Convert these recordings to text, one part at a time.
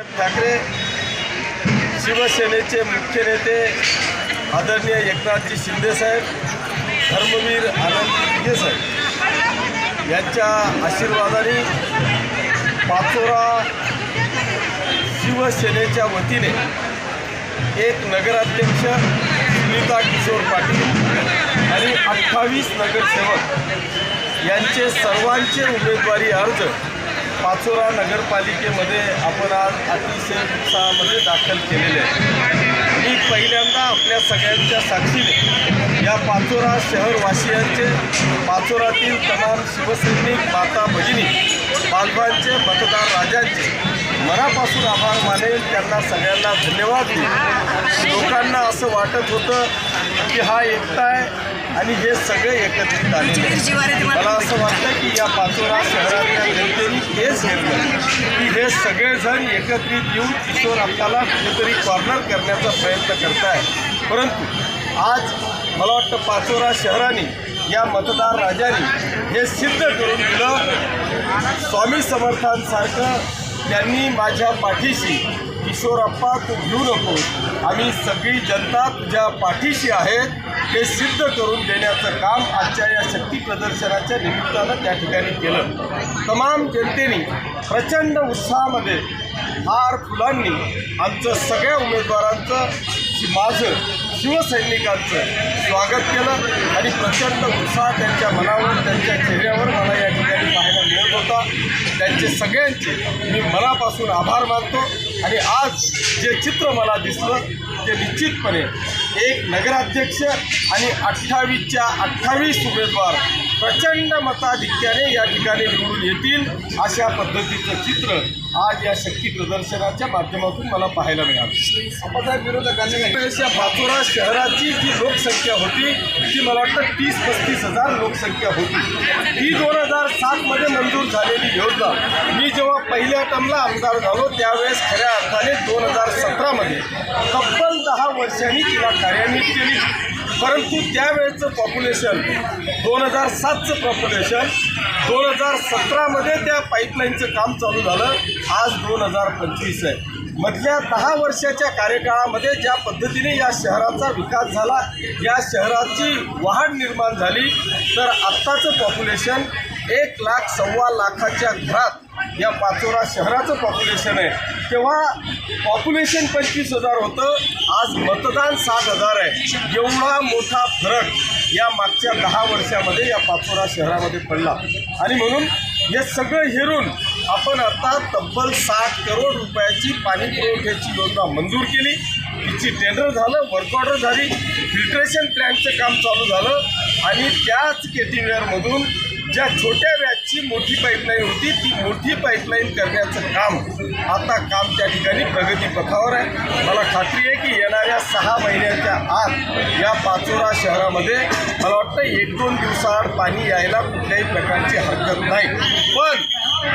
ठाकरे शिवसेनेचे मुख्य नेते आदरणीय एकनाथजी शिंदेसाहेब धर्मवीर आनंद दिघे साहेब यांच्या आशीर्वादाने पाचोरा शिवसेनेच्या वतीने एक नगराध्यक्ष सुनीता किशोर पाटील आणि अठ्ठावीस नगरसेवक यांचे सर्वांचे उमेदवारी अर्ज पाचोरा नगरपालिकेमध्ये आपण आज अतिशय उत्साहामध्ये दाखल केलेले आहे. मी पहिल्यांदा आपल्या सगळ्यांच्या साक्षीने या पाचोरा शहरवासियांचे पाचोरातील तमाम शिवसैनिक माता भगिनी बालभांचे मतदार राजांचे मनापासून आभार मानेल. त्यांना सगळ्यांना धन्यवाद देईल. लोकांना असं वाटत होतं की हा एकटा आहे आणि हे सगळे एकत्रित आले मला असं वाटतं की या पाचोरा शहरात हेच घेतलं की हे सगळेजण एकत्रित येऊन किशोर अप्पाला कुठेतरी कॉर्नर करण्याचा प्रयत्न करताय परंतु आज मला वाटतं पाचोरा शहराने या मतदार राजाने हे सिद्ध करून दिलं. स्वामी समर्थांसारखं त्यांनी माझ्या पाठीशी किशोरप्पा तू घेऊ नको आम्ही सगळी जनता तुझ्या पाठीशी आहेत. हे सिद्ध करून देण्याचं काम आजच्या या शक्ती प्रदर्शनाच्या निमित्तानं त्या ठिकाणी केलं. तमाम जनतेने प्रचंड उत्साहामध्ये हार फुलांनी आमचं सगळ्या उमेदवारांचं माझं शिवसैनिकांचं स्वागत केलं आणि प्रचंड उत्साह त्यांच्या मनावर त्यांच्या चेहऱ्यावर मला या ठिकाणी पाहायला मिळत होता. त्यांचे सगळ्यांचे मी मनापासून आभार मानतो आणि आज जे चित्र मला दिसलं ते निश्चितपणे एक नगराध्यक्ष आणि अठ्ठावीसच्या अठ्ठावीस उमेदवार प्रचंड मताधिक्याने या ठिकाणी निवडून येतील अशा पद्धतीचं चित्र आज या शक्ती प्रदर्शनाच्या माध्यमातून मला पाहायला मिळालं. आपण विरोधकांनी पाचोरा शहराची जी लोकसंख्या होती ती मला वाटतं तीस पस्तीस हजार लोकसंख्या होती. ती दोन हजार सातमध्ये मंजूर झालेली योजना मी जेव्हा पहिल्या टर्मला आमदार झालो त्यावेळेस खऱ्या अर्थाने दोन हजार सतरामध्ये वर्षांनी तिला कार्यान्वित केली. परंतु त्यावेळेचं पॉप्युलेशन दोन हजार सातचं पॉप्युलेशन दोन हजार सतरामध्ये त्या पाईपलाईनचं काम चालू झालं. आज दोन हजार पंचवीस आहे. मधल्या दहा वर्षाच्या कार्यकाळामध्ये ज्या पद्धतीने या शहराचा विकास झाला या शहराची वाढ निर्माण झाली तर आत्ताचं पॉप्युलेशन एक लाख सव्वा लाखाच्या घरात या पाचोरा शहराचं पॉप्युलेशन आहे. तेव्हा पॉप्युलेशन पंचवीस हजार होतं. आज मतदान सात हजार आहे. एवढा मोठा फरक या मागच्या दहा वर्षामध्ये या पाचोरा शहरामध्ये पडला. आणि म्हणून हे सगळं हेरून आपण आता तब्बल सात करोड रुपयाची पाणी पुरवठ्याची योजना मंजूर केली. तिची टेंडर झालं वर्क ऑर्डर झाली फिल्ट्रेशन प्लॅनचं काम चालू झालं. आणि त्याच केटीवेअरमधून ज्या छोट्या व्याजची मोठी पाईपलाईन होती ती मोठी पाईपलाईन करण्याचं काम आता काम त्या ठिकाणी प्रगतीपथावर आहे. मला खात्री आहे की येणाऱ्या सहा महिन्याच्या आत या पाचोरा शहरामध्ये मला वाटतं एक दोन दिवसाआड पाणी यायला कुठल्याही प्रकारची हरकत नाही.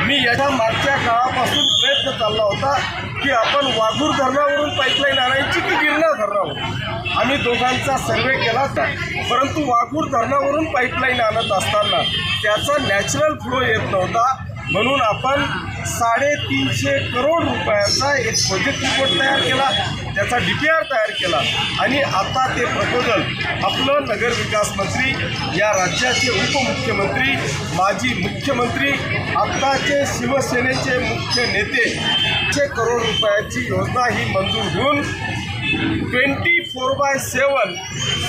मी याच्या मागच्या काळापासून प्रयत्न चालला होता की आपण वाघूर धरणावरून पाईपलाईन आणायची की गिरणा धरणावरून? आम्ही दोघांचा सर्वे केला होता. परंतु वाघूर धरणावरून पाईपलाईन आणत असताना त्याचा नॅचरल फ्लो येत नव्हता. म्हणून आपण साडेतीनशे करोड रुपयाचा एक प्रोजेक्ट रिपोर्ट तयार केला. त्याचा डी पी आर तयार केला. आणि आता ते प्रपोजल आपलं नगरविकास मंत्री या राज्याचे उपमुख्यमंत्री माजी मुख्यमंत्री आत्ताचे शिवसेनेचे मुख्य नेते चे करोड रुपयाची योजना ही मंजूर होऊन ट्वेंटी फोर बाय सेवन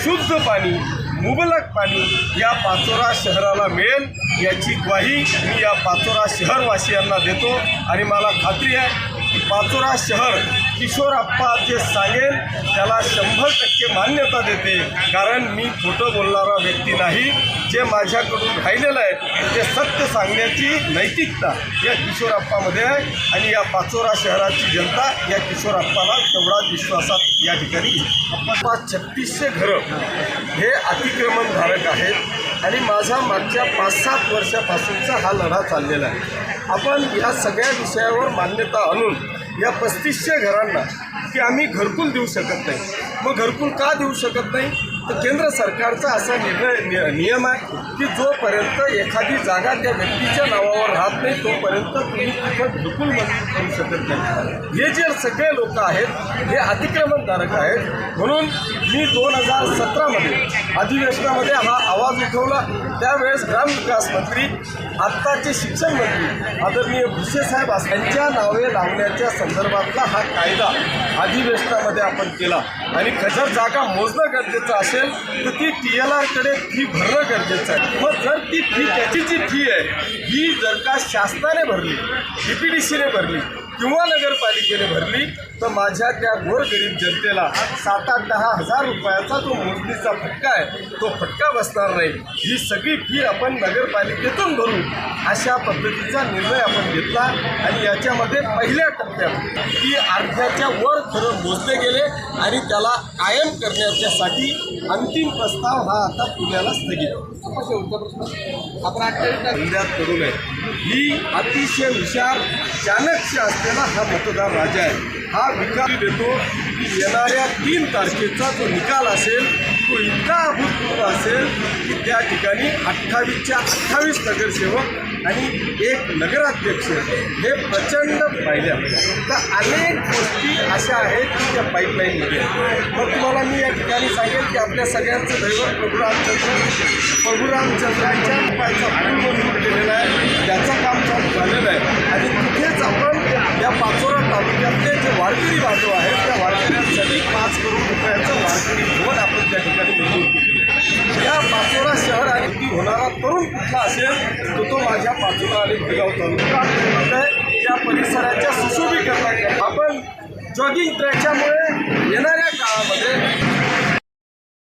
शुद्ध पाणी मुबलक पाणी या पाचोरा शहराला मिळेल याची ग्वाही मी या पाचोरा शहरवासियांना देतो. आणि मला खात्री आहे पाचोरा शहर किशोर आप्पा जे सांगेल त्याला शंभर टक्के मान्यता देते. कारण मी खोटं बोलणारा व्यक्ती नाही. जे माझ्याकडून राहिलेलं आहे ते सत्य सांगण्याची नैतिकता या किशोरप्पामध्ये आहे. आणि या पाचोरा शहराची जनता या किशोरप्पाला तेवढाच विश्वासात या ठिकाणी पाच छत्तीसशे घरं हे अतिक्रमणधारक आहेत. आणि माझा मागच्या पाच सात वर्षापासूनचा हा लढा चाललेला आहे. आपण या सगळ्या विषयावर मान्यता आणून या पस्तीसशे घरांना की आम्ही घरकुल देऊ शकत नाही. मग घरकुल का देऊ शकत नाही? तर केंद्र सरकारचा असा निर्णय नियम आहे की जोपर्यंत एखादी जागा त्या व्यक्तीच्या नावावर राहत नाही तोपर्यंत तुम्ही तिथं बिलकुल मंजूर करू शकत नाही. हे जे सगळे लोक आहेत हे अतिक्रमणकारक आहेत. म्हणून मी दोन हजार सतरामध्ये अधिवेशनामध्ये हा आवाज उठवला. त्यावेळेस ग्रामविकास मंत्री आत्ताचे शिक्षण मंत्री आदरणीय भुसे साहेब यांच्या नावे लावण्याच्या संदर्भातला हा कायदा अधिवेशनामध्ये आपण केला. आणि खजर जागा मोजणं गरजेचं असेल तर ती टी एल आरकडे फी भरणं गरजेचं आहे. मग जर ती फी त्याची जी फी आहे ही जर का शासनाने भरली डी पी डी सीने भरली किंवा नगरपालिकेने भरली तर माझ्या त्या गोरगरीब जनतेला सात आठ दहा हजार रुपयाचा जो मोजणीचा फटका आहे तो फटका बसणार नाही. ही सगळी फी आपण नगरपालिकेतून भरू अशा पद्धतीचा निर्णय आपण घेतला आणि याच्यामध्ये पहिल्या टप्प्यात ही अर्ध्याच्या वर खरं मोजले गेले आणि त्याला कायम करण्याच्यासाठी अंतिम प्रस्ताव हा आता पुण्याला स्थगित. आपण अठ्ठावीस करू नये. ही अतिशय हुशार चाणक्य आपल्याला हा मतदार राजा आहे. हा विकास देतो की येणाऱ्या तीन तारखेचा जो निकाल असेल तो इतका अभूतपूर्व असेल की त्या ठिकाणी अठ्ठावीसच्या अठ्ठावीस नगरसेवक आणि एक नगराध्यक्ष हे प्रचंड पाहिल्या तर अनेक गोष्टी अशा आहेत की त्या पाईपलाईनमध्ये मग तुम्हाला मी या ठिकाणी सांगेल की आपल्या सगळ्यांचं दैवत प्रभू रामचंद्र प्रभू रामचंद्रांच्या उपायाचा पूल मंजूर केलेला आहे. त्याचं काम चालू झालेलं आहे. आणि या पाचोरा तालुक्यातले जे वारकरी बांधव आहेत त्या वारकऱ्यांसाठी पाच करोड रुपयाचं वारकरी भवन आपण त्या ठिकाणी मंजूर केलेलं आहे या पाचोरा शहर आणि ती होणारा तरुण कुठला असेल तो तो माझ्या पाचोरा आणि गिगाव तालुका त्या परिसराच्या सुशोभीकरणाकरता आपण जॉगिंग ट्रॅकच्यामुळे येणाऱ्या काळामध्ये